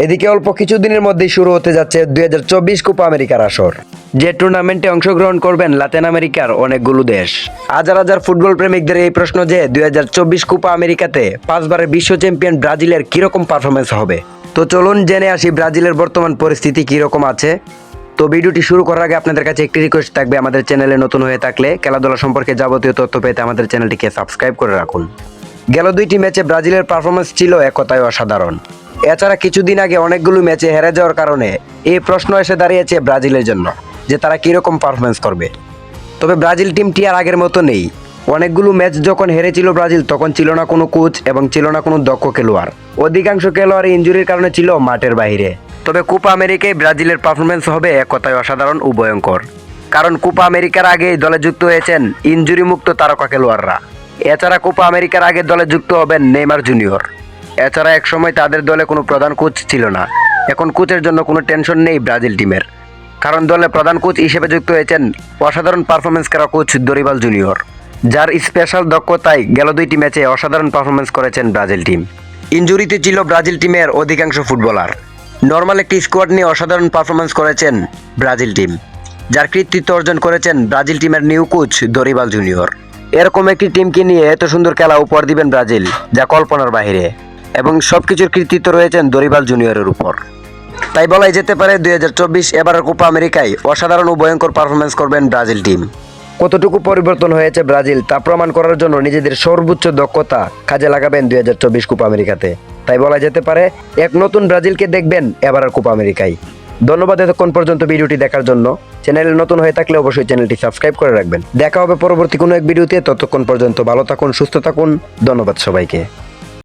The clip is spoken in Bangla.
এদিকে অল্প কিছুদিনের মধ্যেই শুরু হতে যাচ্ছে দুই হাজার চব্বিশ কোপা আমেরিকার আসর। যে টুর্নামেন্টে অংশগ্রহণ করবেন লাতিন আমেরিকার অনেকগুলো দেশ। হাজার হাজার ফুটবল প্রেমিকদের এই প্রশ্ন যে দুই হাজার চব্বিশ কোপা আমেরিকাতে পাঁচবারের বিশ্ব চ্যাম্পিয়ন ব্রাজিলের কীরকম পারফরমেন্স হবে? তো চলুন জেনে আসি ব্রাজিলের বর্তমান পরিস্থিতি কীরকম আছে। তো ভিডিওটি শুরু করার আগে আপনাদের কাছে একটি রিকোয়েস্ট থাকবে, আমাদের চ্যানেলে নতুন হয়ে থাকলে খেলাধুলা সম্পর্কে যাবতীয় তথ্য পেতে আমাদের চ্যানেলটিকে সাবস্ক্রাইব করে রাখুন। গেল দুইটি ম্যাচে ব্রাজিলের পারফরমেন্স ছিল এক কথায় অসাধারণ। এছাড়া কিছুদিন আগে অনেকগুলো ম্যাচে হেরে যাওয়ার কারণে এই প্রশ্ন এসে দাঁড়িয়েছে ব্রাজিলের জন্য যে তারা কীরকম পারফরমেন্স করবে। তবে ব্রাজিল টিমটি আর আগের মতো নেই। অনেকগুলো ম্যাচ যখন হেরেছিল ব্রাজিল, তখন ছিল না কোনো কোচ এবং ছিল না কোনো দক্ষ খেলোয়াড়। অধিকাংশ খেলোয়াড় ইঞ্জুরির কারণে ছিল মাঠের বাইরে। তবে কোপা আমেরিকায় ব্রাজিলের পারফরমেন্স হবে এক কথায় অসাধারণ ও ভয়ঙ্কর। কারণ কোপা আমেরিকার আগে দলে যুক্ত হয়েছেন ইঞ্জুরি মুক্ত তারকা খেলোয়াড়রা। এছাড়া কোপা আমেরিকার আগে দলে যুক্ত হবেন নেইমার জুনিয়র এছাড়া একসময় তাদের দলে কোনো প্রধান কোচ ছিল না। এখন কোচের জন্য কোনো টেনশন নেই ব্রাজিল টিমের। কারণ দলে প্রধান কোচ হিসেবে যুক্ত হয়েছেন অসাধারণ পারফরমেন্স করা কোচ দরিবাল জুনিয়র, যার স্পেশাল দক্ষতায় গেল দুইটি ম্যাচে অসাধারণ পারফরমেন্স করেছেন ব্রাজিল টিম। ইঞ্জুরিতে ছিল ব্রাজিল টিমের অধিকাংশ ফুটবলার। নর্মাল একটি স্কোয়াড নিয়ে অসাধারণ পারফরমেন্স করেছেন ব্রাজিল টিম, যার কৃতিত্ব অর্জন করেছেন ব্রাজিল টিমের নিউ কোচ দরিবাল জুনিয়র। এরকম একটি টিমকে নিয়ে এত সুন্দর খেলা উপহার দিবেন ব্রাজিল, যা কল্পনার বাইরে এবং সবকিছুর কৃতিত্ব রয়েছেন দরিবাল জুনিয়রের উপর। তাই বলাই যেতে পারে দুই হাজার চব্বিশ এবারের কোপা আমেরিকায় অসাধারণ ও ভয়ঙ্কর পারফরমেন্স করবেন ব্রাজিল টিম। কতটুকু পরিবর্তন হয়েছে ব্রাজিল তা প্রমাণ করার জন্য নিজেদের সর্বোচ্চ দক্ষতা কাজে লাগাবেন দুই হাজার চব্বিশ কোপা আমেরিকাতে। তাই বলা যেতে পারে এক নতুন ব্রাজিলকে দেখবেন এবারের কোপা আমেরিকায়। ধন্যবাদ এতক্ষণ পর্যন্ত ভিডিওটি দেখার জন্য। চ্যানেলে নতুন হয়ে থাকলে অবশ্যই চ্যানেলটি সাবস্ক্রাইব করে রাখবেন। দেখা হবে পরবর্তী কোনো এক ভিডিওতে। ততক্ষণ পর্যন্ত ভালো থাকুন, সুস্থ থাকুন। ধন্যবাদ সবাইকে।